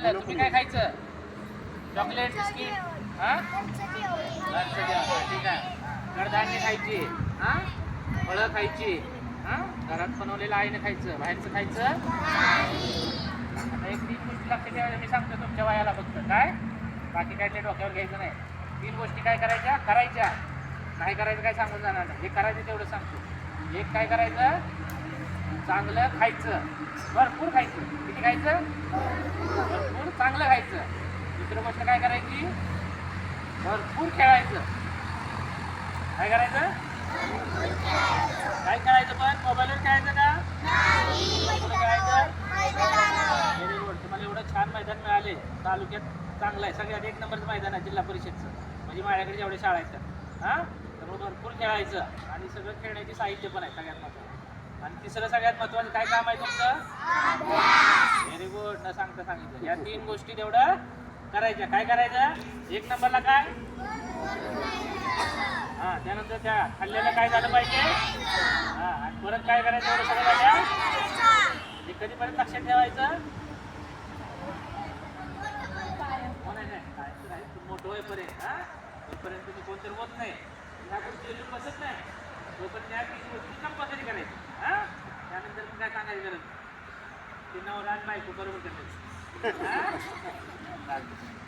झालं तुम्ही काय खायचं? चॉकलेट बिस्किट हा? ठीक आहे. कडधान्य खायची हा? फळं खायची हां? घरात बनवलेलं आईने खायचं बाहेरचं खायचं? आता एक तीन गोष्टी लक्षात ठेवायला मी सांगतो तुमच्या वयाला फक्त. काय? बाकी काय ते डोक्यावर घ्यायचं नाही. तीन गोष्टी काय करायच्या? करायच्या. नाही करायचं काय सांगून जाणार नाही. हे करायचं तेवढं सांगतो. एक काय करायचं? चांगलं खायचं. भरपूर खायचं. किती खायचं? भरपूर चांगलं खायचं. दुसरं गोष्ट काय करायची? भरपूर खेळायचं. काय करायचं? काय करायचं पण? मोबाईलवर खेळायचं का? खेळायचं. व्हेरी गुड तुम्हाला एवढं छान मैदान मिळाले. तालुक्यात चांगलं आहे. सगळ्यात एक नंबरचं मैदान आहे जिल्हा परिषदचं. म्हणजे माझ्याकडे जेवढे शाळा आहेत हां? त्यामुळे भरपूर खेळायचं. आणि सगळं खेळण्याची साहित्य पण आहे सगळ्यात महत्त्वाचं आणि तिसरं सगळ्यात महत्त्वाचं काय काम आहे तुमचं? व्हेरी गुड न सांगता सांगितलं. या तीन गोष्टी तेवढं करायच्या. काय करायचं? एक नंबरला काय? हा त्यानंतर त्या खाल्लेलं काय झालं पाहिजे? हा आणि परत काय करायचं एवढं सगळं झालं हे कधीपर्यंत लक्षात ठेवायचं? हो नाही, नाही. आहे, मोठं होईपर्यंत हा? तोपर्यंत तुम्ही कोणतरी होत नाही. ह्या गोष्टी बसत नाही. तोपर्यंत या तीन गोष्टी कंपल्सरी करायची हा त्यानंतर मग काय सांगायची गरज. ते नवरा आणि बायको बरोबर करायचं.